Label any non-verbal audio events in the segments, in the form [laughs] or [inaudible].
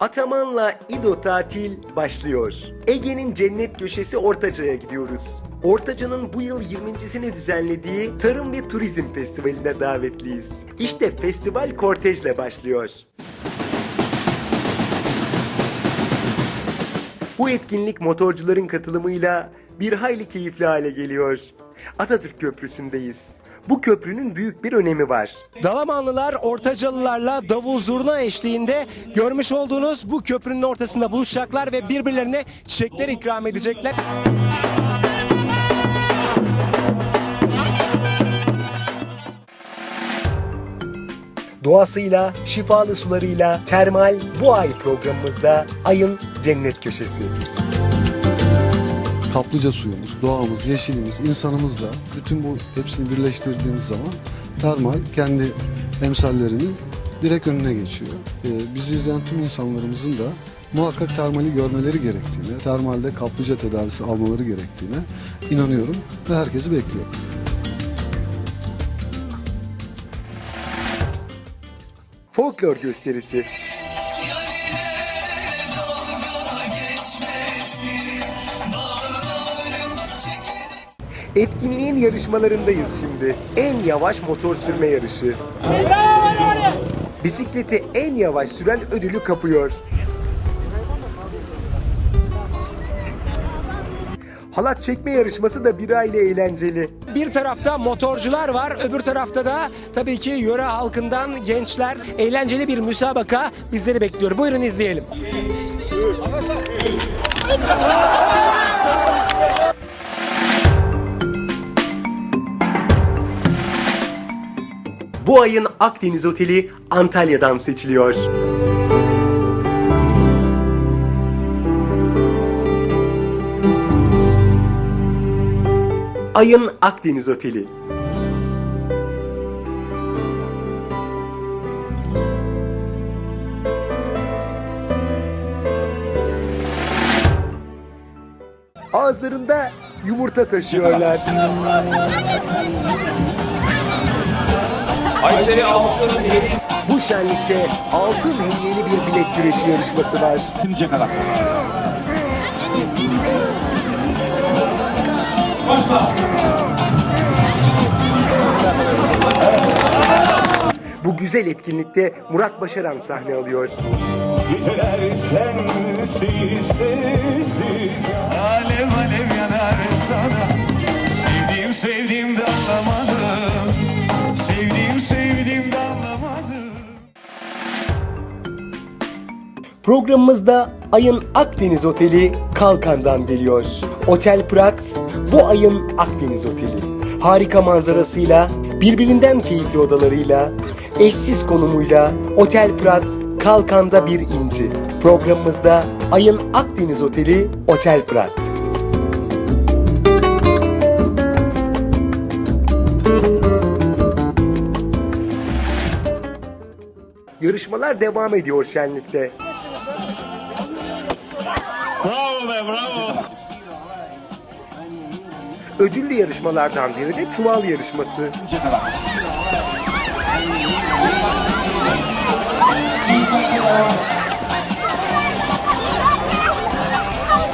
Ataman'la İdo tatil başlıyor. Ege'nin cennet köşesi Ortaca'ya gidiyoruz. Ortaca'nın bu yıl 20.sini düzenlediği Tarım ve Turizm Festivali'ne davetliyiz. İşte festival kortejle başlıyor. Bu etkinlik motorcuların katılımıyla bir hayli keyifli hale geliyor. Atatürk Köprüsü'ndeyiz. Bu köprünün büyük bir önemi var. Dalamanlılar Ortacalılarla davul zurna eşliğinde görmüş olduğunuz bu köprünün ortasında buluşacaklar ve birbirlerine çiçekler ikram edecekler. Doğasıyla, şifalı sularıyla termal bu ay programımızda Ayın Cennet Köşesi. Kaplıca suyumuz, doğamız, yeşilimiz, insanımızla bütün bu hepsini birleştirdiğimiz zaman termal kendi emsallerinin direkt önüne geçiyor. Ee, bizi izleyen tüm insanlarımızın da muhakkak termali görmeleri gerektiğine, termalde kaplıca tedavisi almaları gerektiğine inanıyorum ve herkesi bekliyorum. Folklor gösterisi. Etkinliğin yarışmalarındayız şimdi. En yavaş motor sürme yarışı. Bisikleti en yavaş süren ödülü kapıyor. Halat çekme yarışması da bir aile eğlenceli. Bir tarafta motorcular var, öbür tarafta da tabii ki yöre halkından gençler. Eğlenceli bir müsabaka bizleri bekliyor. Buyurun izleyelim. Bu ayın Akdeniz Oteli Antalya'dan seçiliyor. Ayın Akdeniz Oteli. Ağızlarında yumurta taşıyorlar. [laughs] Kayseri almışların Bu şenlikte altın hediyeli bir bilek güreşi yarışması var. yedince kadar. Başla. Bu güzel etkinlikte Murat Başaran sahne alıyor. Geceler sensiz sessiz Alev alev Programımızda ayın Akdeniz Oteli Kalkan'dan geliyor. Otel Prat bu ayın Akdeniz Oteli. Harika manzarasıyla, birbirinden keyifli odalarıyla, eşsiz konumuyla Otel Prat Kalkan'da bir inci. Programımızda ayın Akdeniz Oteli Otel Prat. Yarışmalar devam ediyor şenlikte. Bravo be bravo Ödüllü yarışmalardan biri de çuval yarışması.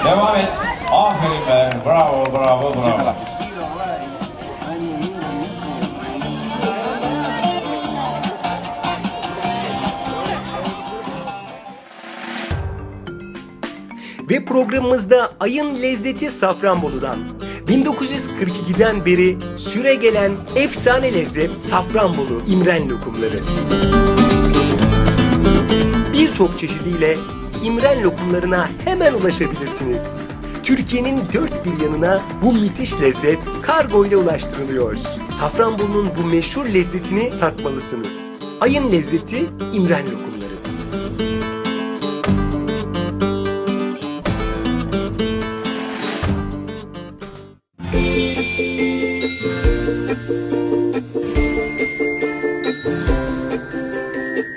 Devam et. Aferin be. Bravo, bravo, bravo. Ve programımızda ayın lezzeti Safranbolu'dan. 1942'den beri süre gelen efsane lezzet Safranbolu İmren lokumları. Birçok çeşidiyle İmren lokumlarına hemen ulaşabilirsiniz. Türkiye'nin dört bir yanına bu müthiş lezzet kargo ile ulaştırılıyor. Safranbolu'nun bu meşhur lezzetini tatmalısınız. Ayın lezzeti İmren lokumu.